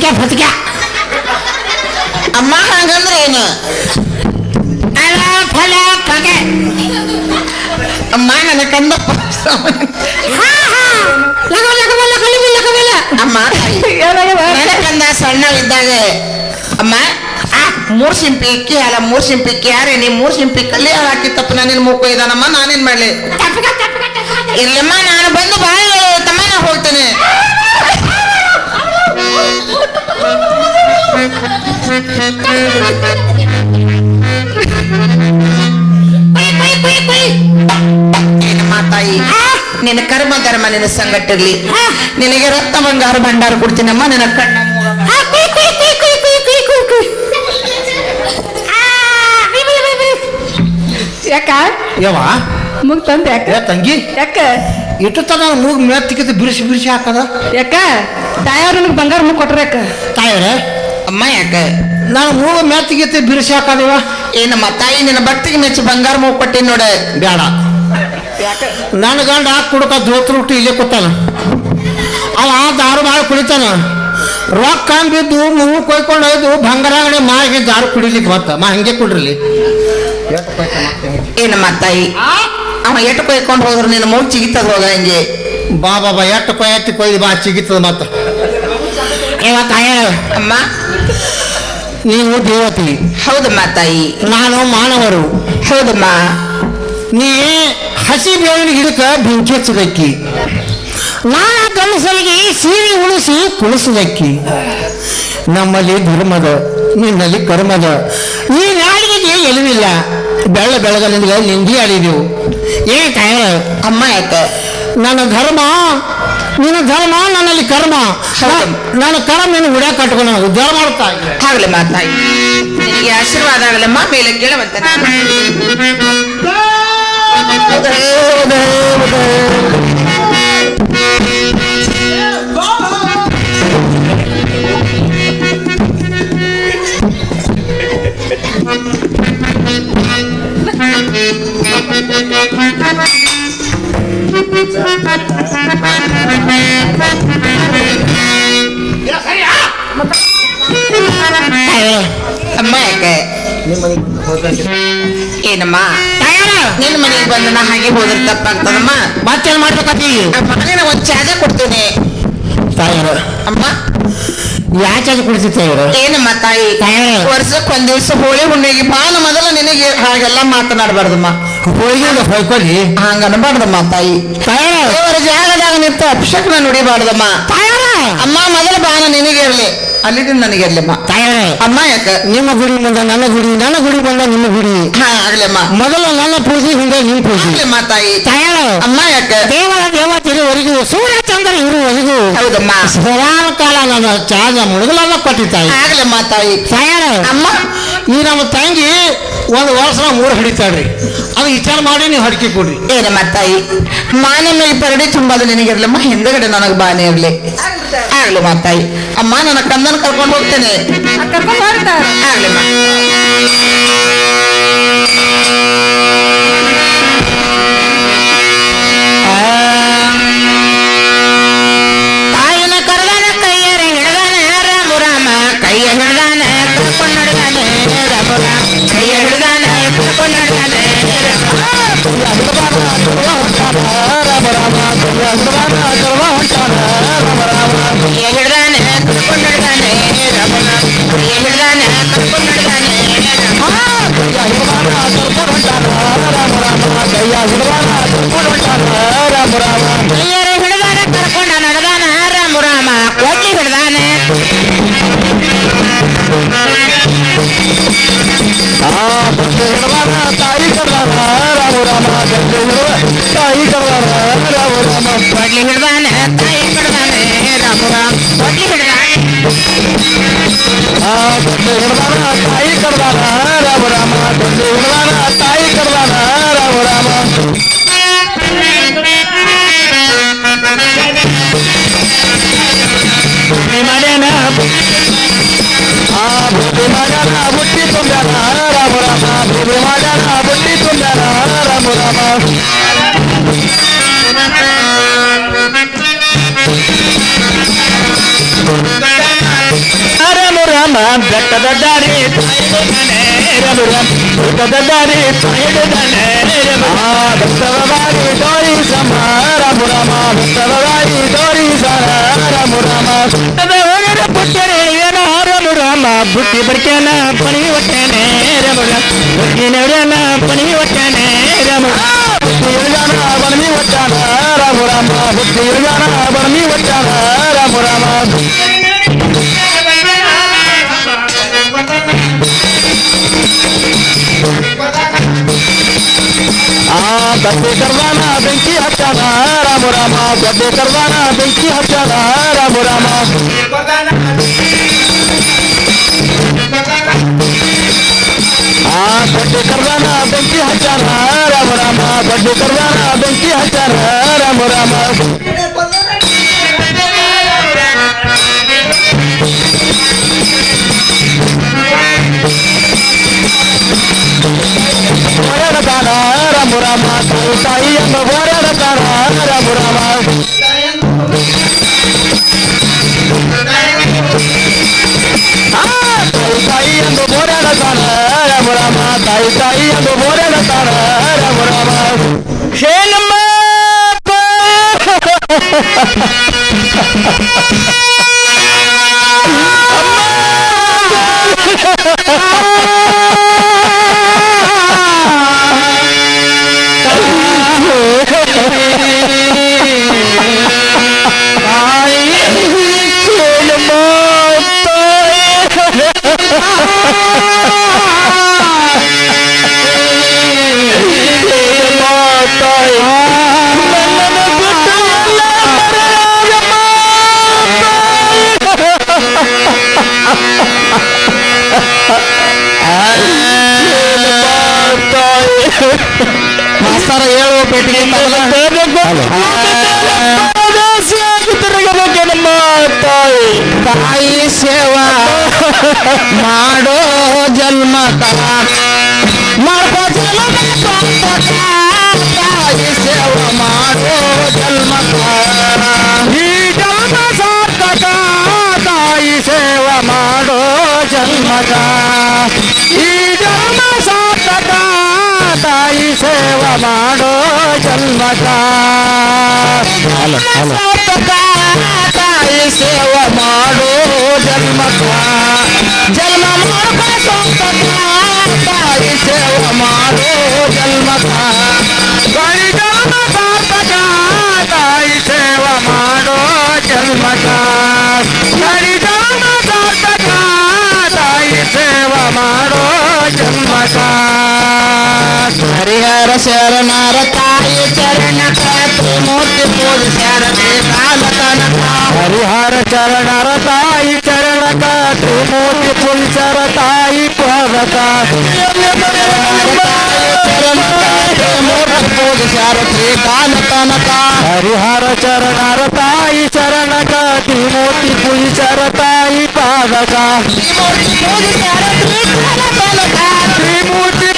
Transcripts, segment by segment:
ಫತಿಕೆ ಫತಿಕೆ ಅಮ್ಮ ಹಂಗಂದ್ರೆ ಏನು? ಅಲ ಫಲ ಪಗೆ. ಅಮ್ಮ ನನ್ನ ಕಂದ ಅಮ್ಮ ಕಂದ ಸಣ್ಣವಿದ್ದಾಗ ಅಮ್ಮ ಆ ಮೂರ್ ಸಿಂಪಿ ಇಕ್ಕಿ ಅಲ್ಲ ಮೂರ್ ಸಿಂಪಿ ಇಕ್ಕಿ ಯಾರೇ ನೀ ಮೂರ್ ಸಿಂಪಿ ಕಲ್ಲಿ ಹಾಕಿತ್ತಪ್ಪ ನಾನೇನ್ ಮೂಕು ಇದಾನಮ್ಮ ನಾನೇನ್ ಮಾಡ್ಲಿ? ಇಲ್ಲಮ್ಮ ನಾನು ಬಂದು ಬಾಯ್ ತಮ್ಮ ನಾ ಹೋಗ್ತೇನೆ. ಏನಮ್ಮ ತಾಯಿ ನಿನ್ನ ಕರ್ಮ ಧರ್ಮ ನಿನ್ನ ಸಂಗಟ್ಟಿರ್ಲಿ ನಿನಗೆ ರತ್ನ ಬಂಗಾರ ಭಂಡಾರ ಕೊಡ್ತೀನಮ್ಮ ನಿನ್ನ ಕಣ್ಣ ಯಾಕ? ಯವ್ವ? ಮುಗ್ ತಂದ ಯಾಕ? ಏ ತಂಗಿ? ಯಾಕ? ಇಟ್ಟು ತನ ಮೂಗ್ ಮೆತ್ತಿಗಿದ್ದು ಬಿರುಸಿ ಬಿರುಸಿ ಹಾಕದ? ಯಾಕ? ತಾಯಾರ ಬಂಗಾರ ಮುಗ್ ಕೊಟ್ರ ಯಾಕ? ತಾಯರೇ? ಅಮ್ಮ ಯಾಕ? ನಾನು ಮೂಗು ಮೆತ್ತಿಗಿತ್ತು ಬಿರುಸಿ ಏ ಏನಮ್ಮ ತಾಯಿ ನಿನ್ನ ಭಕ್ತಿಗೆ ಮೆಚ್ಚಿ ಬಂಗಾರ ಮೂಗ್ ಕೊಟ್ಟಿ ನೋಡ. ಬೇಡ ನನ್ನ ಗಂಡ ಹಾಕಿ ಕುಡ್ಕ ಧೋತ್ರ ಹುಟ್ಟು ಇಲ್ಲೇ ಕೂತಾನ. ಅವ ದಾರು ಭಾಳ ಕುಡಿತಾನ. ರೊಕ್ಕ ಬಿದ್ದು ಮೂಗು ಕೊಯ್ಕೊಂಡು ಹೋಯ್ದು ಬಂಗಾರ ಅಂಗಡಿ ಮಾರಿಗೆ ದಾರು ಕುಡಿಲಿಕ್ಕೆ ಮತ್ತ ಮಾ ಹಂಗೆ ಕುಡ್ರಲಿ ಏನಮ್ಮ ತಾಯಿ. ಅವ ಎಟ್ಟು ಕೊಯ್ಕೊಂಡು ಹೋದ್ರು? ನಿನ್ನ ಮೂಗ್ ಚಿಗಿತದ ಹೋಗ ಹಂಗೆ. ಬಾ ಬಾ ಎಟ್ಟು ಕೊಯ್ಯತ್ತಿ ಕೊಯ್ದು ಬಾ ಚಿಗಿತದ ಮತ್ತ ಏವ ತಾಯ ಅಮ್ಮ. ನೀವು ದೇವತಿ. ಹೌದಮ್ಮ ತಾಯಿ. ನಾನು ಮಾನವರು. ಹೌದಮ್ಮ. ನೀ ಹಸಿ ಬೇವಿನ ಗಿಡಕ್ಕೆ ಬೆಂಕಿ ಹಚ್ಚದಕ್ಕಿ. ನಾನು ಗಂಡಸರಿಗೆ ಸೀರೆ ಉಳಿಸಿ ಕುಳಿಸದಕ್ಕಿ ನಮ್ಮಲ್ಲಿ ಧರ್ಮದ ನಿನ್ನಲ್ಲಿ ಕರ್ಮದ. ನೀ ನಾಡಿಗೆ ಎಲುವಿಲ್ಲ. ಬೆಳ್ಳ ಬೆಳಗಲಿಂದ ನಿಂದಿ ಆಡಿದೆವು ಏ ತಾಯ ಅಮ್ಮ ಆಯ್ತ ನನ್ನ ಧರ್ಮ ನಿನ್ನ ಧರ್ಮ ನನ್ನಲ್ಲಿ ಕರ್ಮ. ನಾನು ನನ್ನ ಕರ್ಮ ನೀನು ಹುಡ್ಯಾಕ ಕಟ್ಕೊಂಡು ಉದ್ಧಾರ ಮಾಡ್ತಾ ಇದ್ದೆ. ಆಗ್ಲಮ್ಮ ತಾಯಿ ನಿನಗೆ ಆಶೀರ್ವಾದ ಆಗಲಮ್ಮ ಮೇಲೆ ಕೇಳುವಂತ. ಯಾಕೆ ಏನಮ್ಮ? ನಿನ್ನ ಮನೆಗೆ ಬಂದ ನಾ ಹಾಗೆ ಹೋದ್ರೆ ತಪ್ಪಾಗ್ತದಮ್ಮ? ಮತ್ತೇನ್ ಮಾಡ್ಬೇಕತ್ತಿ? ಅಮ್ಮ ನಿನ್ನ ಒಂದ್ ಚಾದ ಕೊಡ್ತೇನೆ. ತಾಯರ. ಅಮ್ಮ? ಯಾಕೆ ಕುಡಿಸಿ ತಾಯರ ಏನಮ್ಮ ತಾಯಿ. ವರ್ಷಕ್ಕೆ ಒಂದ್ ದಿವಸ ಹೋಳಿ ಹುಣ್ಣಿಗೆ ಬಾನ ಮೊದಲ ನಿನಗೆ ಹಾಗೆಲ್ಲ ಮಾತನಾಡಬಾರ್ದಮ್ಮ. ಹೋಳಿಗೆ ಹೋಯ್ಕೊಳ್ಳಿ ಹಂಗ ಅನ್ಬಾರ್ದಮ್ಮ ತಾಯಿ. ದೇವರ ಜಾಗದಾಗ ನಿಂತ ಅಭಿಷೇಕನ ನುಡಿಬಾರ್ದಮ್ಮ. ಅಮ್ಮ ಮೊದಲ ಬಾನ ನಿನಗೆ ಇರ್ಲಿ ಅಲ್ಲಿದಿಂದ ನನಗೆ ಅಲ್ಲಮ್ಮ. ತಾಯರ ಅಮ್ಮ ಯಾಕ? ನಿಮ್ಮ ಗುಡಿ ಮುಂದೆ ನನ್ನ ಗುಡಿ ನನ್ನ ಗುಡಿ ಬಂದ ನಿಮ್ಮ ಗುಡಿ. ಹಾ ಆಗ್ಲಮ್ಮ. ಮೊದಲು ನನ್ನ ಪೂಜೆ ಹಿಂದೆ ನಿಮ್ಮ ಪೂಜೆ. ಆಗ್ಲಮ್ಮ ತಾಯಿ. ತಾಯೇ ಅಮ್ಮ ಯಾಕ? ದೇವರ ದೇವತಿರುವರೆಗೂ ಸೂರ್ಯ ಚಂದ್ರ ಇರುವರೆಗೂ ಹೌದಮ್ಮ. ಸದಾನ ಕಾಲ ನನ್ನ ಚಾದ ಮುಳುಗಲನ್ನ ಕೊಟ್ಟಿದ್ದಾಯಿ ಆಗ್ಲಮ್ಮ ತಾಯಿ. ತಾಯೇ ಅಮ್ಮ. ಈ ನಮ್ಮ ತಂಗಿ ಒಂದು ವರ್ಷ ಮೂರು ಹಿಡಿತಾಳ್ರಿ. ಅದು ವಿಚಾರ ಮಾಡಿ ನೀವು ಹಡಿಕೆ ಕೊಡ್ರಿ. ಏನಮ್ಮ ತಾಯಿ? ಮಾನೆ ಈ ಪರಡಿ ತುಂಬೋದು ನಿನಗಿರ್ಲಮ್ಮ. ಹಿಂದಗಡೆ ನನಗೆ ಬಾನೆ ಇರ್ಲಿ. ಆಗ್ಲಮ್ಮ ತಾಯಿ ಅಮ್ಮ ನನ್ನ ಕಂದನ ಕರ್ಕೊಂಡು ಹೋಗ್ತೇನೆ ಕರ್ಕೊಂಡ್ ಹೋಗ್ತಾರ ಆಗ್ಲಮ್ಮ ತಾಯಿನ ಕರೆದಾನ ಕೈಯರ ಹಿಡ್ದಾನ ರಾಮು ರಾಮ ಕೈಯ ಕೈಯರ ಹಿಡ್ದಾನ ಕರ್ಕೊಂಡ ನಡ್ದಾನ ರಾಮು ರಾಮ ಕೊಟ್ಟಿ ಹಿಡ್ದಾನ ಕೊಡ್ಲಿ ಹಿಡ್ದಾನ ತಾಯಿ ಹಿಡ್ದಾನ ರಾಮು ರಾಮ ಕೊಡ್ಲಿ ಹಿಡ್ದಾನ ರಾಮ ಬೆಟ್ಟದ ದಾರಿ ತಾಯಿಡುತ್ತಾನೆ ರಮುರ ಬೆಟ್ಟದ ದಾರಿ ತಾಯಿಡುತ್ತಾನೆ ಬೆಟ್ಟದ ದಾರಿ ದೋರಿ ಸಮ ರಮುರಮ ಬೆಟ್ಟದ ದಾರಿ ದೋರಿ ಸರ ರಮುರಮ ಬೆಟ್ಟದ ಬುಟ್ಟಿ ಬರ್ಕ್ಯಾನ ಪಣಿ ಒಟ್ಟಾನೆ ರಮುರ ಬುಟ್ಟಿ ನಡೆಯನ ಪಣಿ ಒಟ್ಟಾನೆ ರಮುರ ಬುಟ್ಟಿ ಇಳಿದಾನ ಬಣಮಿ ಒಟ್ಟಾನ ರಮುರಮ ಬುಟ್ಟಿ ಇಳಿದಾನ ಬಣಮಿ ಒಟ್ಟಾನ ರಮುರಮ ಆ ಗದ್ದೆ ಕರ್ವಾನ ಬೆಂಕಿ ಹಚ್ಚಾನ ರಾಮು ರಾಮ ಗದ್ದೆ ಕರ್ವಾನ ಬೆಂಕಿ ಹಚ್ಚಾನ ರಾಮು ರಾಮ ಆ ಗಡ್ಡೆ ಕರ್ವಾನ ಬೆಂಕಿ ಹಚ್ಚಾನ बड्डे करवाना बनती हज़ार राम रामा बड्डे करवाना बनती हज़ार राम रामा వరడతారా రామ రామ తాయి అమ్మ వరడతారా రామ రామ తాయి తాయి అందు బోరెల తార రామ రామ క్షేణమ్మ ಜನ್ಮಕ ಸಾರ್ಥಕ ತಾಯಿ ಸೇವಾ ಮಾಡೋ ಜನ್ಮಕ ಜನ್ಮ ಮಾಡ್ಕೋ ಸಾರ್ಥಕ ತಾಯಿ ಸೇವಾ ಮಾಡೋ ಜನ್ಮಕ ತಾಯಿ ಜನ್ಮ ಸಾರ್ಥಕ ತಾಯಿ ಸೇವಾ ಮಾಡೋ ಜನ್ಮಕ ತಾಯಿ ಜನ್ಮ ಸಾರ್ಥಕ ತಾಯಿ ಸೇವಾ ಮಾಡೋ ಜನ್ಮಕ शर शर नरताय चरण मोति पूज शर काल कनका हरिहर चरण रताई चरण का त्रिमूर्ति पुल शरताय पवता हरिहर चरण रताई चरण का त्रिमूर्ति पुल शरताई पावका त्रिमूर्ति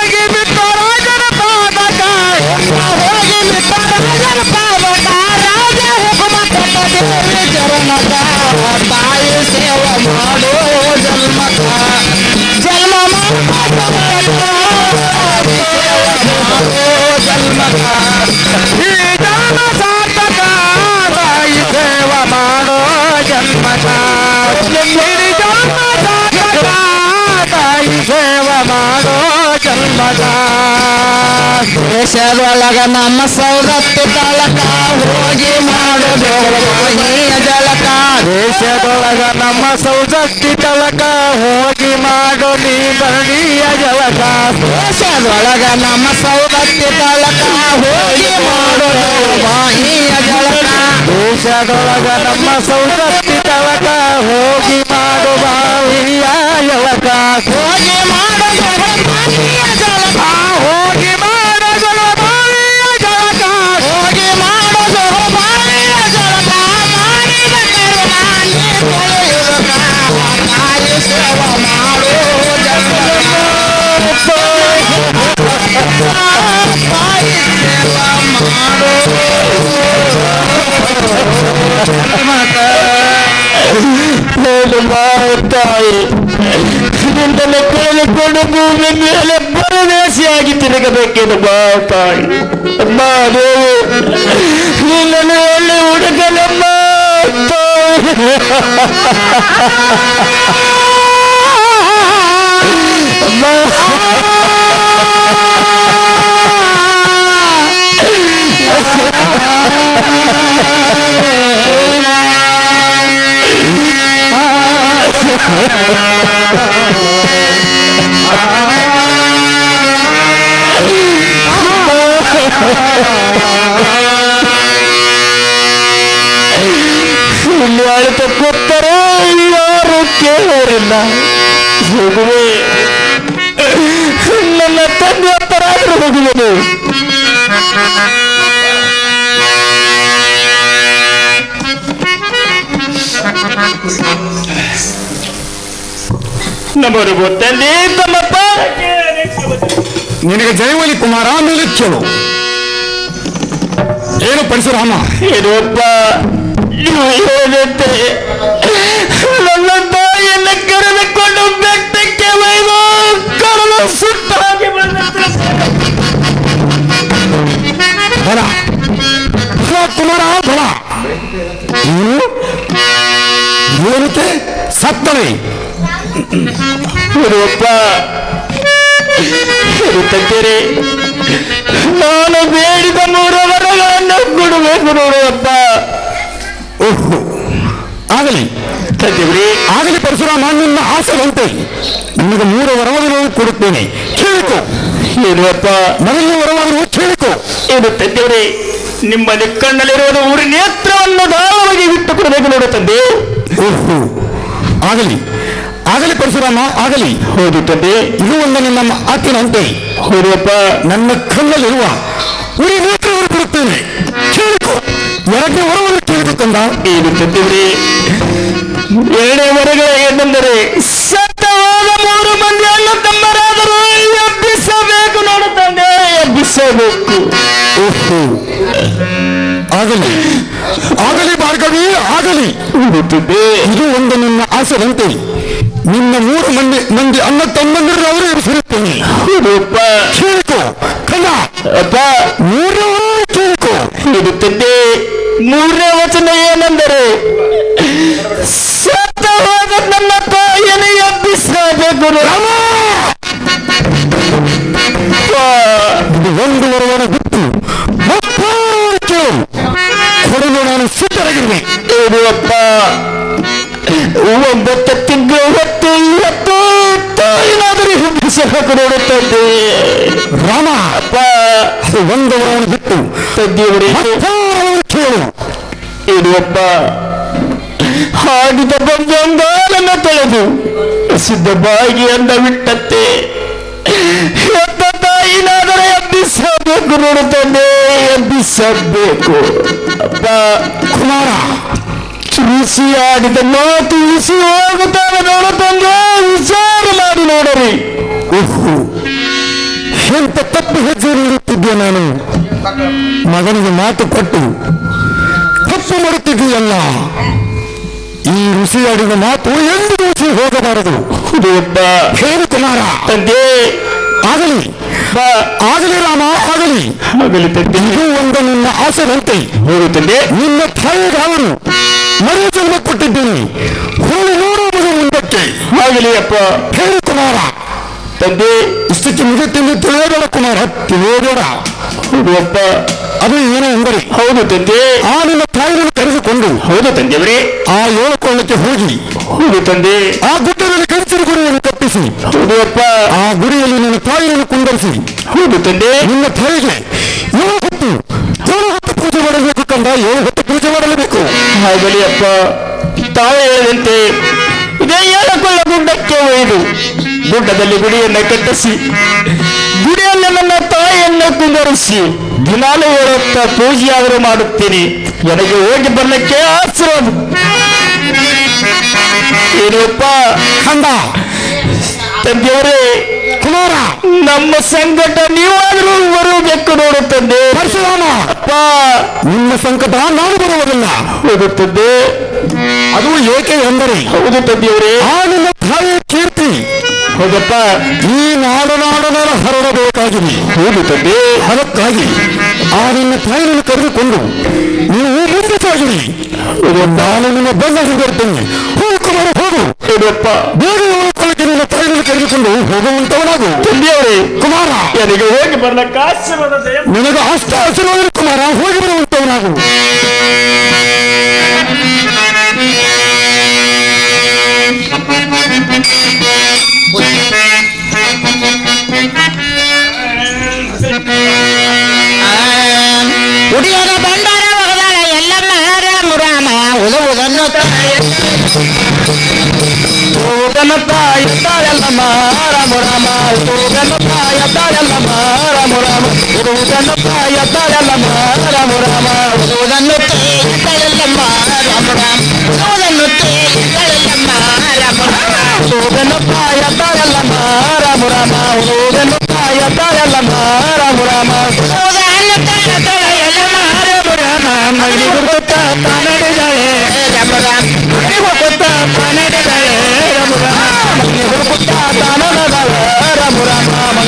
नज़र पावता राजा हुकमत तो देव चरणता ताई सेव माडो जन्मता जन्म माडो जन्मता ही जन्म सार्थका ताई सेव माडो जन्मता ही जन्म सार्थका ताई सेव माडो जन्मता ಜನ್ಮದ ದೇಶದೊಳಗ ನಮ್ಮ ಸೌದತ್ತಿ ತಳಕ ಹೋಗಿ ಮಾಡೋದು ಬಾಯಿಯ ಜಳಕ ದೇಶದೊಳಗ ನಮ್ಮ ಸೌಜಸ್ತಿ ತಲಕ ಹೋಗಿ ಮಾಡೋ ನೀ ಬರಣಿಯ ಜಲಕ ದೇಶದೊಳಗ ನಮ್ಮ ಸೌದತ್ತಿ ತಳಕ ಹೋಗಿ ಮಾಡೋದು ಬಾಯಿಯ ಜಳಕ ದೇಶದೊಳಗ ನಮ್ಮ ಸೌಜಸ್ತಿ ತಲಕ ಹೋಗಿ ಮಾಡೋ ಬಾವಿಯ ಜಲಕ ಹೋಗಿ ಮಾಡೋದು ಬಾಯಿಯ ತಾಯಿ ನಿನ್ನನ್ನು ಕಳೆದುಕೊಂಡು ಭೂಮಿ ಮೇಲೆ ಪರದೇಶಿಯಾಗಿ ತಿರುಗಬೇಕೆಂದು ಬಾ ತಾಯಿ ಅಮ್ಮ, ದೇವಿ, ನಿನ್ನನ್ನು ಒಳ್ಳೆ ಹುಡುಗನಮ್ಮ. ತಾಯಿ ನಮ್ಮರು ಗೊತ್ತಲ್ಲಿ ತಮ್ಮಪ್ಪ ನಿನಗೆ ಜಯವಲಿ ಕುಮಾರ ಮೇಲೆ ಕೇಳು ಏನು ಪರಶುರಾಮ ಏನಪ್ಪ ನೀವು ಹೇಳುತ್ತೆ ನನ್ನ ತಾಯಿಯನ್ನು ಕರೆದುಕೊಂಡು ಬೆಟ್ಟಕ್ಕೆ ಒಯ್ದು ಕರಲು ಸುಟ್ಟಾಗಿ ಬಂದ ಬಲ ಬಲ ಕುಮಾರ ಬಲ ಏನು ಏನಕ್ಕೆ ಸತ್ತಳೆ ಏನಪ್ಪ ತಂಗಿರಿ ನಾನು ಬೇಡಿದ ಮೂರು ವರಗಳನ್ನು ಕೊಡಬೇಕು ನೋಡುವಪ್ಪ. ಓಹೋ. ಆಗಲಿ. ತಂಗಿರಿ ಆಗಲಿ ಪರಶುರಾಮ ನಿನ್ನ ಆಸೆವಂತೆ ನಿಮಗೆ ಮೂರು ವರವನ್ನು ಕೊಡುತ್ತೇನೆ. ಕೇಳಿಕೋ. ಏನಪ್ಪ? ಮೊದಲನೇ ವರವನ್ನು ಕೇಳಿಕೋ. ಏನು ತಂದೆಯವರೇ ನಿಮ್ಮ ಕಣ್ಣಲ್ಲಿರುವುದು ಊರಿ ನೇತ್ರವನ್ನು ದಾಳವಾಗಿ ಬಿಟ್ಟು ಕೊಡಬೇಕು ನೋಡು ತಂದೆ. ಓಹೋ. ಆಗಲಿ. ಆಗಲಿ ಪರಶುರಾಮ ಆಗಲಿ. ಹೌದು ತಂದೆ ಇದು ಒಂದನೇ ನಮ್ಮ ಆತಿನ ಅಂತೆ ಹೌದಪ್ಪ. ನನ್ನ ಕಣ್ಣಲ್ಲಿರುವ ಉರಿ ಮೂತ್ರವನ್ನು ಕೊಡುತ್ತೇನೆ ಕೇಳಿಕೊ. ಎರಡನೇ ವರವನ್ನು ಕೇಳಿಕೊ ತಂದ ಏನು ತಂದೆಯವರೇ ಎರಡೇ ವರಗಳ ಏನೆಂದರೆ ಸತ್ತವಾದ ಮೂರು ಮಂದಿಯನ್ನು ತಮ್ಮರಾದರೂ ಎಬ್ಬಿಸಬೇಕು ತಂದೆ. ಎಬ್ಬಿಸಬೇಕು. ಓಹೋ. ಆಗಲಿ. ಆಗಲಿ ಭಾರ್ಗವಿ ಆಗಲಿ. ಇದು ಒಂದು ನನ್ನ ಆಸೆದಂತೆ. ನಿನ್ನ ಮೂರು ಮಂದಿ ಮಂದಿ ಅಣ್ಣ ತಮ್ಮಂದಿರು ಅವರು ಹೌದಪ್ಪ ಕೇಳಿಕೋ ಕಣ್ಣ ವರವನ್ನು ಕೇಳಿಕೋ. ಇದು ತಂದೆ ಮೂರನೇ ವಚನ ಏನೆಂದರೆ ಸತ್ತ ಹೋದ ನನ್ನ ತಾಯಿಯನ್ನು ಎಬ್ಬಿಸಬೇಕು ರಾಮ! ಒಂದು ಅಪ್ಪ ಒಂಬತ್ತು ತಿಂಗಳು ಹೊತ್ತು ಇವತ್ತು ತಾಯಿನಾದರೂ ಎಬ್ಬಿಸಬೇಕು ನೋಡುತ್ತದೆ ರಾಮ ಅಪ್ಪ. ಒಂದು ವರವನ್ನು ಬಿಟ್ಟು. ಕೇಳು. ಯಡಿಯೂರಪ್ಪ ಹಾಡಿದ ಬಂದಂಗಾಲನ್ನ ತೊಳೆದು ಸಿದ್ಧ ಬಾಗಿ ಅಂದ ಬಿಟ್ಟತ್ತೆ ಎದ್ದ ತಾಯಿನಾದರೆ ಎಬ್ಬಿಸಬೇಕು ನೋಡುತ್ತಂದೆ ಎಬ್ಬಿಸಬೇಕು. ಅಪ್ಪ. ಕುಮಾರ ರುಚಿ ಆಡಿದ ಮಾತು ಉಸಿ ಹೋಗುತ್ತಾನೆ ನೋಡುತ್ತಂದೆ ವಿಚಾರ ಮಾಡಿ ನೋಡರಿ. ಓಹೋ ಎಂತ ತಪ್ಪು ಹೆಜ್ಜೆ ನೀಡುತ್ತಿದ್ದೆ ನಾನು? ಮಗನಿಗೆ ಮಾತು ಕೊಟ್ಟು ತಪ್ಪು ಮಾಡುತ್ತಿದ್ದೀಯಲ್ಲ? ಈ ರುಚಿಯಾಡಿದ ಮಾತು ಎಂದು ರುಚಿ ಹೋಗಬಾರದು. ಹೇಳು ಕುಮಾರ. ತಂದೆ. ಆಗಲಿ. ಆಗಲಿ ರಾಮ ಆಗಲಿ. ಆಗಲಿ ತಂದೆ. ಇದು ಒಂದು ನಿನ್ನ ಆಸೆದಂತೆ ಹೋಗುತ್ತಂದೆ ನಿನ್ನ ತಾಯಿಗೆ ಅವರು ಮರು ಜನ್ಮ ಕೊಟ್ಟಿದ್ದೇನೆ ಹುಳು ಆಗಲಿ ಅಪ್ಪ ಹೇಳಿ ಕುಮಾರ. ತಂದೆ. ಇಷ್ಟಕ್ಕೆ ಮುಗಿತೆಂದು ತಿಳಿಯೋದಲ್ಲ ಕುಮಾರ. ತಿಳಿಯೋಬೇಡ. ಹೌದು ಅಪ್ಪ ಅದು ಏನೋ ಎಂದರೆ ಹೌದು ತಂದೆ. ಆ ನಿನ್ನ ತಾಯಿಯನ್ನು ಕರೆದುಕೊಂಡು. ಹೌದು ತಂದೆಯವರೇ. ಆ ಏಳು ಕೊಳ್ಳಕ್ಕೆ ಹೋಗಿ. ಹೌದು ತಂದೆ. ಆ ಗುಡ್ಡದಲ್ಲಿ ಕಂಚಿನ ಗುರಿಯನ್ನು ತಪ್ಪಿಸಿ. ಹೌದು ಅಪ್ಪ ಆ ಗುರಿಯಲ್ಲಿ ನಿನ್ನ ತಾಯಿಯನ್ನು ಕುಂದರಿಸಿ. ಹೌದು ತಂದೆ. ನಿನ್ನ ತಾಯಿಗೆ ಏಳು ಹೊತ್ತು ಏಳು ಹೊತ್ತು ಪೂಜೆ ಮಾಡಬೇಕು ಕಂದ ಏಳು ಹೊತ್ತು ಪೂಜೆ ಮಾಡಲೇಬೇಕು ಅಪ್ಪ ತಾವೇ ಹೇಳಿದಂತೆ ಇದೇ ಏಳಕೊಳ್ಳ ಗುಡ್ಡಕ್ಕೆ ಒಯ್ದು ಗುಡ್ಡದಲ್ಲಿ ಗುಡಿಯನ್ನ ಕಟ್ಟಿಸಿ ಗುಡಿಯಲ್ಲಿ ನನ್ನ ತಾಯಿಯನ್ನು ಕುಂದರಿಸಿ ದಿನಾಲು ಹೇಳುತ್ತ ಪೂಜೆಯಾದರೂ ಮಾಡುತ್ತೇನೆ. ನನಗೆ ಹೋಗಿ ಬರ್ಲಿಕ್ಕೆ ಆಶ್ರಮ ಏನಪ್ಪ ತಂದೆಯವರೇ ಕುಮಾರ ನಮ್ಮ ಸಂಕಟ ನೀವಾದರೂ ಬರುವುದಕ್ಕೆ ತಂದೆ ಪರಶುರಾಮ ಅಪ್ಪ. ನಿಮ್ಮ ಸಂಕಟ ನಾನು ಬರುವುದಿಲ್ಲ. ಹೌದು ತಂದೆ. ಅದು ಏಕೆ ಎಂದರೆ ಹೌದು ತಂದೆಯವರೇ. ಆ ತಾಯಿಯ ಕೀರ್ತಿ. ಹೌದಪ್ಪ. ಈ ನಾಡು ನಾಡನಾಡ ನಾಡು ಹರಡಬೇಕಾಗಿದೆ ಹೌದು ತಂದೆ. ಅದಕ್ಕಾಗಿ ಆ ನಿನ್ನ ತಾಯಿಯನ್ನು ಕರೆದುಕೊಂಡು ನೀವು ಮುಂದೆ ಸಾಗಿರಿ. ನಾನು ನಿನ್ನ ಬೆನ್ನ ಹಿಂದಿರ್ತೇನೆ ಹೋಗು ಕುಮಾರ ಹೋಗು. ಬೇಗ ನಿನ್ನ ತಾಯಿಯನ್ನು ಕರೆದುಕೊಂಡು ಹೋಗುವಂತವನಾಗು ತಂದೆಯವರೇ ಕುಮಾರ ನನಗೆ ಹೋಗಿ ಬರ್ಲಕ್ಕ ನಿನಗೆ ಅಷ್ಟ ಆಶೀರ್ವಾದ ಕುಮಾರ ಹೋಗಿ ಬರುವಂತವನಾಗು ಉಡಿಯದ ಬಂಡಾರ ಒಗದಾಳ ಎಲ್ಲಮ್ಮ ರಾಮ ರಾಮ ಉದುವುದನ್ನು ఘనత ఎత్తాయల్లమ్మ రాము రామ. గురువు ఘనత ఎత్తాయల్లమ్మ రాము రామ. గురువు ఘనత ఎత్తాయల్లమ్మ రాము రామ. గురువు ఘనత ఎత్తాయల్లమ్మ రాము రామ. గురువు ఘనత ఎత్తాయల్లమ్మ రాము రామ. గురువు ఘనత ఎత్తాయల్లమ్మ రాము రామ. గురువు ఘనత ఎత్తాయల్లమ్మ రాము రామ. గురువు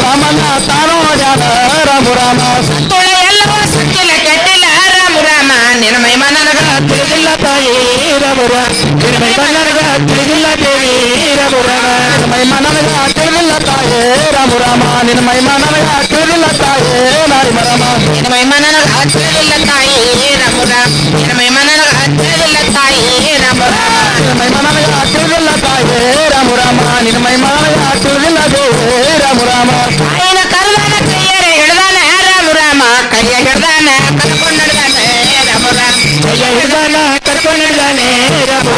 ಅವಾಗ ರಮಣ್ಣ ತಾನೋಡ್ಯಾನ ರಾಮ ರಾಮ ತುಳ ಎಲ್ಲವೂ ಸಕ್ಕಿಲ್ಲ ಕೆಟ್ಟಿಲ್ಲ ರಾಮ ರಾಮ ನಿನ್ನ ಮಹಿಮ ನನಗ ತಿಳಿದಿಲ್ಲ ತಾಯಿ ರಬುರ ನಿರ್ಮೈ ಮನಗ ತಿಳಿದಿಲ್ಲ ದೇವಿ ರಬುರ ನಿರ್ಮೈ ಮನಗ ತಿಳಿದಿಲ್ಲ ತಾಯೇ ರಾಮ ರಾಮ ನಿರ್ಮೈ ಮನಗ ತಿಳಿದಿಲ್ಲ ತಾಯೇ ನಾರಿ ಮರಮ ನಿನ್ನ ಮಹಿಮ ನನಗ ತಿಳಿದಿಲ್ಲ ತಾಯಿ ರಾಮ ರಾಮ ನಿನ್ನ ಮಹಿಮ ನನಗ ತಿಳಿದಿಲ್ಲ ತಾಯಿ ರಾಮ ರಾಮ ನಿರ್ಮೈ ಮನಗ ತಿಳಿದಿಲ್ಲ ತಾಯೇ ರಾಮ ರಾಮ ನಿರ್ಮೈ ಮನಗ ತಿಳಿದಿಲ್ಲ ದೇವಿ ರಾಮ ರಾಮ ತಾಯಿನ ಕರೆದಾನ ಕೈಯರ ಹಿಡ್ದಾನ ರಾಮ ರಾಮ ಕೈಯ ಹಿಡ್ದಾನ ಕರ್ಕೊಂಡು ನಡೆದಾನೆ ರಾಮ ರಾಮ ಕೈಯ ಹಿಡ್ದಾನ ಕರ್ಕೊಂಡಿದ್ದಾನೆ ರಾಮ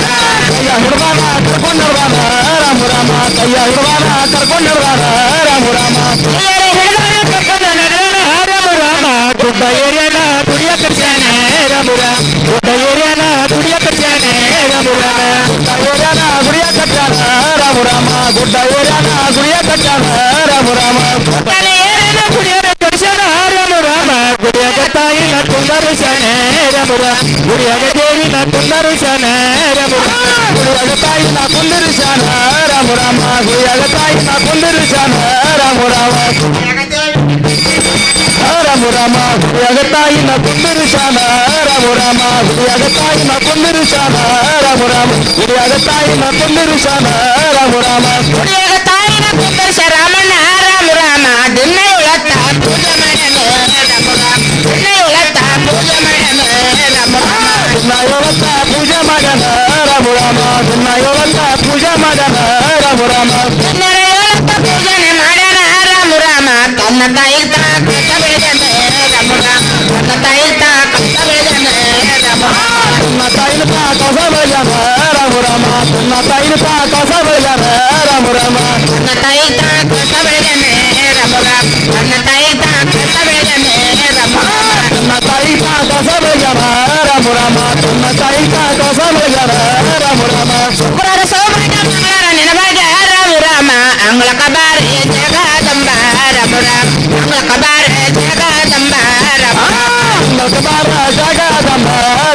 ಕೈಯ ಹಿಡ್ದಾನ ಕರ್ಕೊಂಡಿರ್ದಾನ ರಾಮ ರಾಮ ಕೈಯ ಹಿಡ್ದಾನ ಕರ್ಕೊಂಡಿರ್ದಾನ ರಾಮ ರಾಮ ಕೈಯರ ಹಿಡ್ದಾನ ಕರ್ಕೊಂಡು ನಡೆದಾನ ರಾಮ ರಾಮ ಗುಡ್ಡ ಏರಿಯಾನ ದುಡಿಯ ಕಟ್ಟಾನೆ ರಾಮ ರಾಮ ಗುಡ್ಡ ಏರಿಯಾನ ದುಡಿಯ ಕಟ್ಟಾನೆ ರಾಮ ರಾಮ ಗುಡ್ಡ ಏರಿಯಾನ ದುಡಿಯ ಕಟ್ಟಾನ ರಾಮ ರಾಮ ಗುಡ್ಡ ಏರಿಯಾನ ದುಡಿಯ ಕಟ್ಟಾನ ರಾಮ ರಾಮ ತಲೆ ಏರಿನ ಗುಡಿಯರ ಕಟ್ಟಾನ ರಾಮ ರಾಮ ಗುಡಿಯಾಗ ತಾಯಿನ ಕುಂದರಿಸಾನೆ ರಾಮ ರಾಮ ಗುಡಿಯಾಗ ದೇವಿನ ಕುಂದರಿಸಾನೆ ರಾಮ ರಾಮ ಗುಡಿಯಾಗ ತಾಯಿನ ಕುಂದರಿಸಾನ ರಾಮ ರಾಮ ಗುಡಿಯಾಗ ತಾಯಿನ ಕುಂದರಿಸಾನ ರಾಮ ರಾಮ ರಾಮ ರಾಮ ಗುಡಿಯಾಗ ತಾಯಿನ ಕುಂದಿರಿಸಾನ ರಾಮ ರಾಮ ಗುಡಿಯಾಗ ತಾಯಿನ ಕುಂದಿರಿಸಾನ ರಾಮ రామురామ జగతాయిన కుందరుశాన రామురామ జగతాయిన కుందరుశాన రామురామ జగతాయిన కుందరుశాన రామురామ జగతాయిన కుందరుశ రామణ రామురామ దిన్నయులత పూజమణమే రామురామ దిన్నయులత పూజమణమే రామురామ దిన్నయులత పూజమణమే రామురామ దిన్నయులత పూజమణమే రామురామ దిన్నయులత ನನ್ನ ತಾಯಿತ ಕಷ್ಟ ಬೆಳೆದನೆ ರಮಣ ನನ್ನ ತಾಯಿತ ಕಷ್ಟ ಬೆಳೆದನೆ ರಮ ನಿನ್ನ ತಾಯಿನ ಕಸ ಬೆಳೆದನೆ ರಮ ರಮ ನಿನ್ನ ತಾಯಿನ ಕಸ ಬೆಳೆದನೆ ರಮ ರಮ ನನ್ನ ತಾಯಿತ ಕಷ್ಟ ಬೆಳೆದನೆ ರಮ ರಮ ನನ್ನ ತಾಯಿತ ಕಷ್ಟ ಬೆಳೆದನೆ ರಮ ನಿನ್ನ ತಾಯಿತ ಕಸ ಬೆಳೆದನೆ ರಮ ರಮ ನಿನ್ನ ತಾಯಿತ ಕಸ ಬೆಳೆದನೆ குமார ஜகதம்ப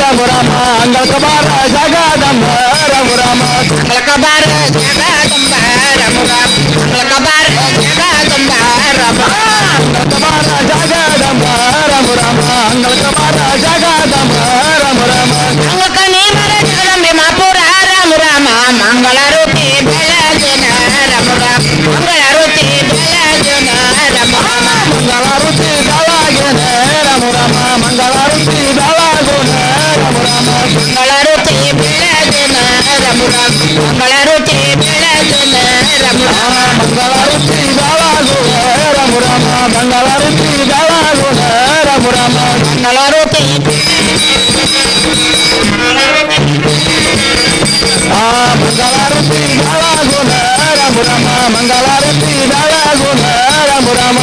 ரகுராமா அங்கள் குமார ஜகதம்ப ரகுராமா. கலக்கபார ஜகதம்ப మంగళారతి రామ రామ మంగళారతి రామ రామ